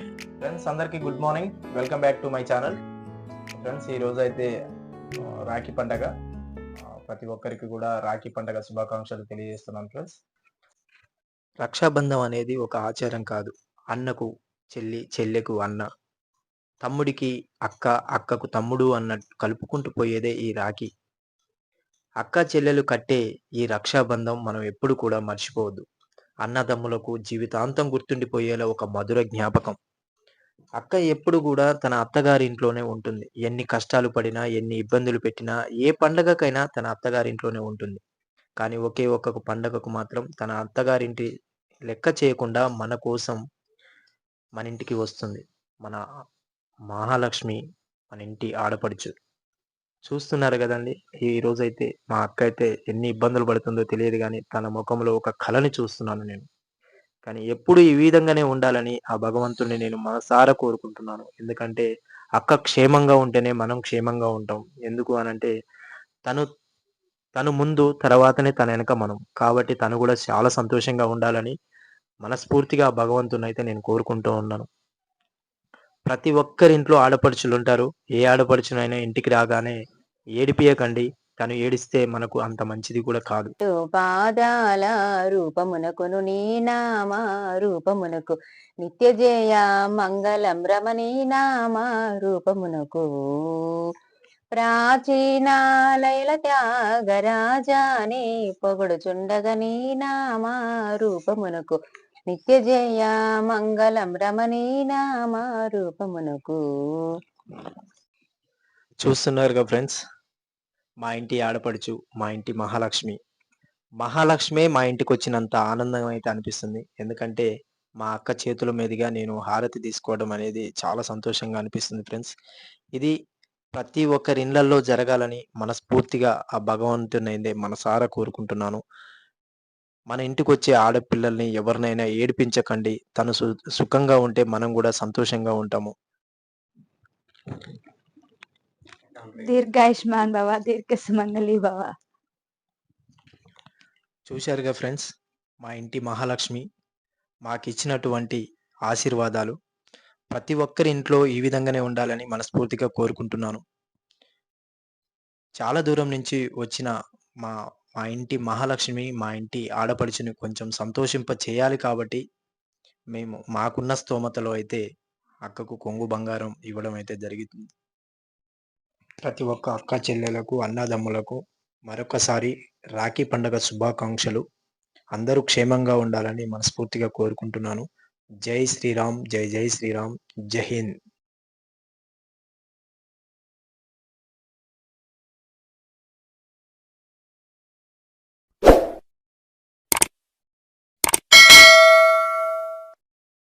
Friends అందరికీ good morning welcome back to my channel friends ఈ అయితే రాఖీ పండగ. ప్రతి ఒక్కరికి కూడా రాఖీ పండగ శుభాకాంక్షలు తెలియజేస్తున్నాను ఫ్రెండ్స్ రక్షాబంధం అనేది ఒక ఆచారం కాదు. అన్నకు చెల్లి చెల్లెకు అన్న. తమ్ముడికి అక్క అక్కకు తమ్ముడు అన్న కలుపుకుంటూ పోయేదే ఈ రాఖీ. అక్క చెల్లెలు కట్టే ఈ రక్షాబంధం మనం ఎప్పుడు కూడా మర్చిపోవద్దు. అన్నదమ్ములకు జీవితాంతం గుర్తుండిపోయేలా ఒక మధుర జ్ఞాపకం. అక్క ఎప్పుడు కూడా తన అత్తగారి ఇంట్లోనే ఉంటుంది. ఎన్ని కష్టాలు పడినా ఎన్ని ఇబ్బందులు పెట్టినా ఏ పండగకైనా తన అత్తగారింట్లోనే ఉంటుంది. కానీ ఒకే ఒక్క పండగకు మాత్రం తన అత్తగారింటి లెక్క చేయకుండా మన కోసం మన ఇంటికి వస్తుంది. మన మహాలక్ష్మి మన ఇంటి ఆడపడుచు. చూస్తున్నారు కదండి? ఈ రోజైతే మా అక్క అయితే ఎన్ని ఇబ్బందులు పడుతుందో తెలియదు కానీ తన ముఖంలో ఒక కళని చూస్తున్నాను నేను. కానీ ఎప్పుడు ఈ విధంగానే ఉండాలని ఆ భగవంతుడిని నేను మనసారా కోరుకుంటున్నాను. ఎందుకంటే అక్క క్షేమంగా ఉంటేనే మనం క్షేమంగా ఉంటాం. ఎందుకు అనంటే తను తను ముందు తర్వాతనే తన వెనక మనం. కాబట్టి తను కూడా చాలా సంతోషంగా ఉండాలని మనస్ఫూర్తిగా ఆ భగవంతుని అయితే నేను కోరుకుంటూ ఉన్నాను. ప్రతి ఒక్కరి ఇంట్లో ఆడపడుచులు ఉంటారు. ఏ ఆడపడుచునైనా ఇంటికి రాగానే ఏడిపియకండి. తను ఏడిస్తే మనకు అంత మంచిది కూడా కాదు. పాదాల రూపమునకును నీ నామ రూపమునకు నిత్య జయ మంగళం రమణీ నామ రూపమునకు ప్రాచీన లైల త్యాగరాజాని పొగడుచుండగ నీ నామ రూపమునకు నిత్య జయ మంగళం రమణీ నామ రూపమునకు చూస్తున్నారుగా ఫ్రెండ్స్? మా ఇంటి ఆడపడుచు మా ఇంటి మహాలక్ష్మి. మహాలక్ష్మే మా ఇంటికి వచ్చినంత ఆనందం అయితే అనిపిస్తుంది. ఎందుకంటే మా అక్క చేతుల మీదుగా నేను హారతి తీసుకోవడం అనేది చాలా సంతోషంగా అనిపిస్తుంది ఫ్రెండ్స్. ఇది ప్రతి ఒక్కరి ఇళ్ళలో జరగాలని మనస్ఫూర్తిగా ఆ భగవంతునైందే మనసారా కోరుకుంటున్నాను. మన ఇంటికి వచ్చే ఆడపిల్లల్ని ఎవరినైనా ఏడిపించకండి. తను సు సుఖంగా ఉంటే మనం కూడా సంతోషంగా ఉంటాము. దీర్ఘాయుష్మాన్ భవ దీర్ఘ సుమంగళి భవ. చూశారుగా ఫ్రెండ్స్ మా ఇంటి మహాలక్ష్మి మాకు ఇచ్చినటువంటి ఆశీర్వాదాలు. ప్రతి ఒక్కరి ఇంట్లో ఈ విధంగానే ఉండాలని మనస్ఫూర్తిగా కోరుకుంటున్నాను. చాలా దూరం నుంచి వచ్చిన మా మా ఇంటి మహాలక్ష్మి మా ఇంటి ఆడపడుచుని కొంచెం సంతోషింప చేయాలి కాబట్టి మేము మాకున్న స్తోమతలో అయితే అక్కకు కొంగు బంగారం ఇవ్వడం అయితే జరిగింది ప్రతి ఒక్క అక్క చెల్లెలకు అన్నదమ్ములకు మరొకసారి రాఖీ పండుగ శుభాకాంక్షలు. అందరూ క్షేమంగా ఉండాలని మనస్ఫూర్తిగా కోరుకుంటున్నాను. జై శ్రీరామ్ జై జై శ్రీరామ్ జై హింద్.